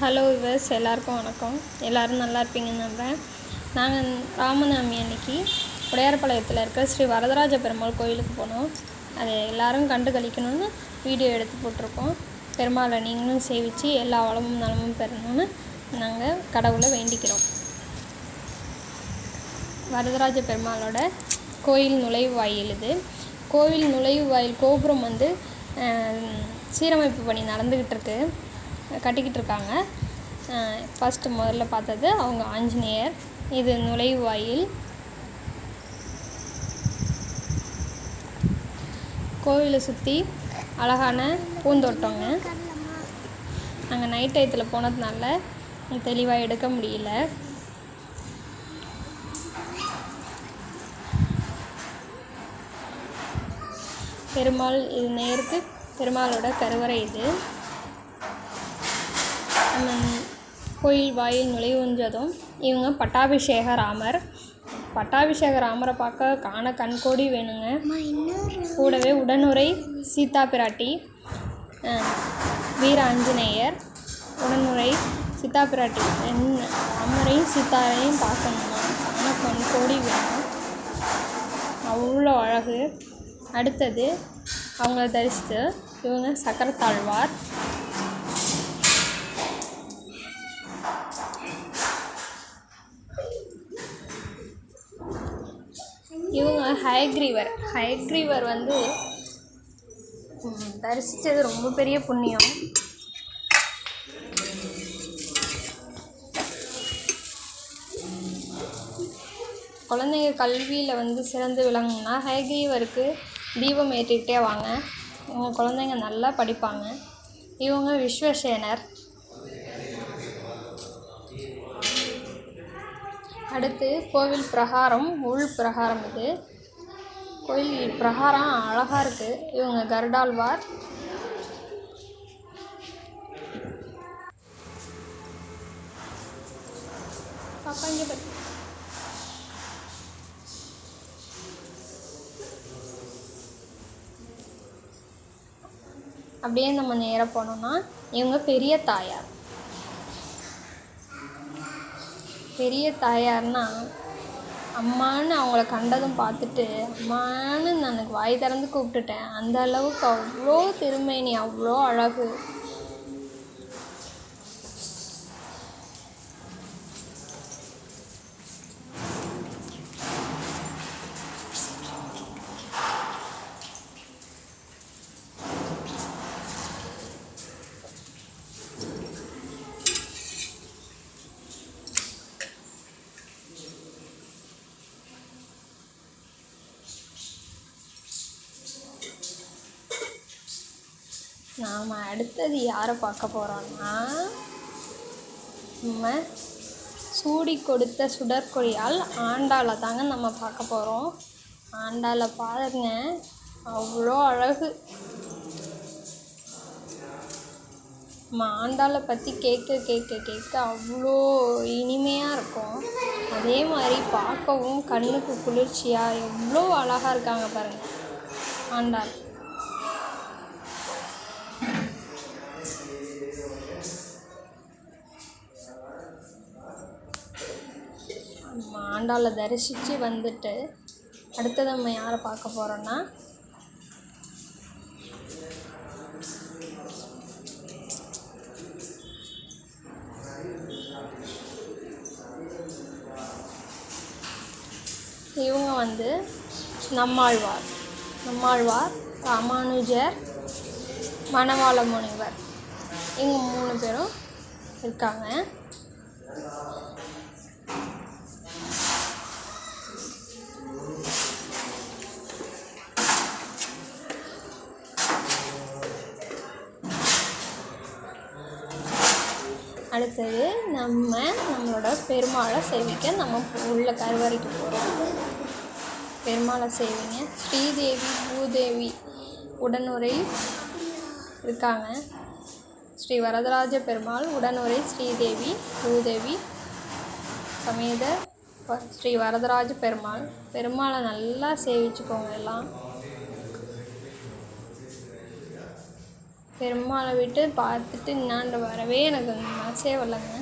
Hello viewers எல்லாருக்கும் வணக்கம். எல்லோரும் நல்லா இருப்பீங்கன்னு நம்புகிறேன் நாங்கள் ராமநவமி அன்னைக்கு உடையார்பாளையத்தில் இருக்க ஸ்ரீ வரதராஜ பெருமாள் கோயிலுக்கு போனோம். அதை எல்லோரும் கண்டு கழிக்கணும்னு வீடியோ எடுத்து போட்டிருக்கோம். பெருமாளை நீங்களும் சேவித்து எல்லா வளமும் நலமும் பெறணும்னு நாங்கள் கடவுளை வேண்டிக்கிறோம். வரதராஜ பெருமாளோட கோயில் நுழைவு வாயில் இது கோவில் நுழைவாயில் கோபுரம் வந்து சீரமைப்பு பணி நடந்துக்கிட்டு இருக்குது கட்டிக்கிட்டு இருக்காங்க ஃபஸ்ட்டு முதல்ல பார்த்தது அவங்க ஆஞ்சநேயர். இது நுழைவாயில். கோவிலை சுற்றி அழகான பூந்தோட்டங்க. நாங்கள் நைட் டயத்தில் போனதுனால தெளிவாக எடுக்க முடியல. பெருமாள் இது நேருக்கு பெருமாளோட கருவறை இது. கோயில் வாயில் நுழைவுஞ்சதும் இவங்க பட்டாபிஷேக ராமர். பட்டாபிஷேக ராமரை பார்க்க காண கண்கோடி வேணுங்க. கூடவே உடனுரை சீதா பிராட்டி வீர ஆஞ்சநேயர் உடனுரை சீதா பிராட்டி. என்ன ராமரையும் சீதாவையும் பார்க்கணுமா? காண கண்கோடி வேணும். அவ்வளோ அழகு. அடுத்தது அவங்கள தரிசித்து இவங்க சக்கரத்தாழ்வார். இவங்க ஹயக்ரீவர். ஹயக்ரீவர் வந்து தரிசித்தது ரொம்ப பெரிய புண்ணியம். குழந்தைங்க கல்வியில் வந்து சிறந்து விளங்குனா ஹயக்ரீவருக்கு தீபம் ஏற்றிக்கிட்டே வாங்க. இவங்க குழந்தைங்க நல்லா படிப்பாங்க. இவங்க விஸ்வசேனர். அடுத்து கோவில் பிரகாரம் உள் பிரகாரம் இது. கோயில் பிரகாரம் அழகாக இருக்குது இவங்க கருடாழ்வார். பாப்பா இங்கே அப்படியே நம்ம நேராக போனோம்னா இவங்க பெரிய தாயார். பெரிய தாயார்னா அம்மான்னு அவங்கள கண்டதும் பார்த்துட்டு அம்மான்னு நான் எனக்கு வாய் திறந்து கூப்பிட்டுட்டேன். அந்த அளவுக்கு அவ்வளோ திருமேனி அவ்வளோ அழகு. நாம் அடுத்தது யாரை பார்க்க போகிறோம்னா நம்ம சூடி கொடுத்த சுடற்கொடியால் ஆண்டாளை தாங்க நம்ம பார்க்க போகிறோம் ஆண்டாளை பாருங்க அவ்வளோ அழகு. நம்ம ஆண்டாளை பற்றி கேட்க கேட்க கேட்க அவ்வளோ இனிமையாக இருக்கும். அதே மாதிரி பார்க்கவும் கண்ணுக்கு குளிர்ச்சியாக எவ்வளோ அழகாக இருக்காங்க பாருங்கள் ஆண்டாள். ஆண்டாளை தரிசித்து வந்துட்டு அடுத்தது நம்ம யாரை பார்க்க போகிறோன்னா இவங்க வந்து நம்மாழ்வார். நம்மாழ்வார் ராமானுஜர் மணவாள முனிவர். இவங்க மூணு பேரும் இருக்காங்க. அடுத்தது நம்ம நம்மளோட பெருமாளை சேவிக்க நம்ம உள்ள கருவறைக்கு போகிறோம் பெருமாளை சேவிங்க. ஸ்ரீதேவி பூதேவி உடனுரை இருக்காங்க. ஸ்ரீ வரதராஜ பெருமாள் உடனுரை ஸ்ரீதேவி பூதேவி சமேத ஸ்ரீ வரதராஜ பெருமாள். பெருமாளை நல்லா சேவிச்சுக்கோங்க எல்லாம். பெருமாளை விட்டு பார்த்துட்டு இன்னாண்ட வரவே எனக்கு சேவ் வரலங்க.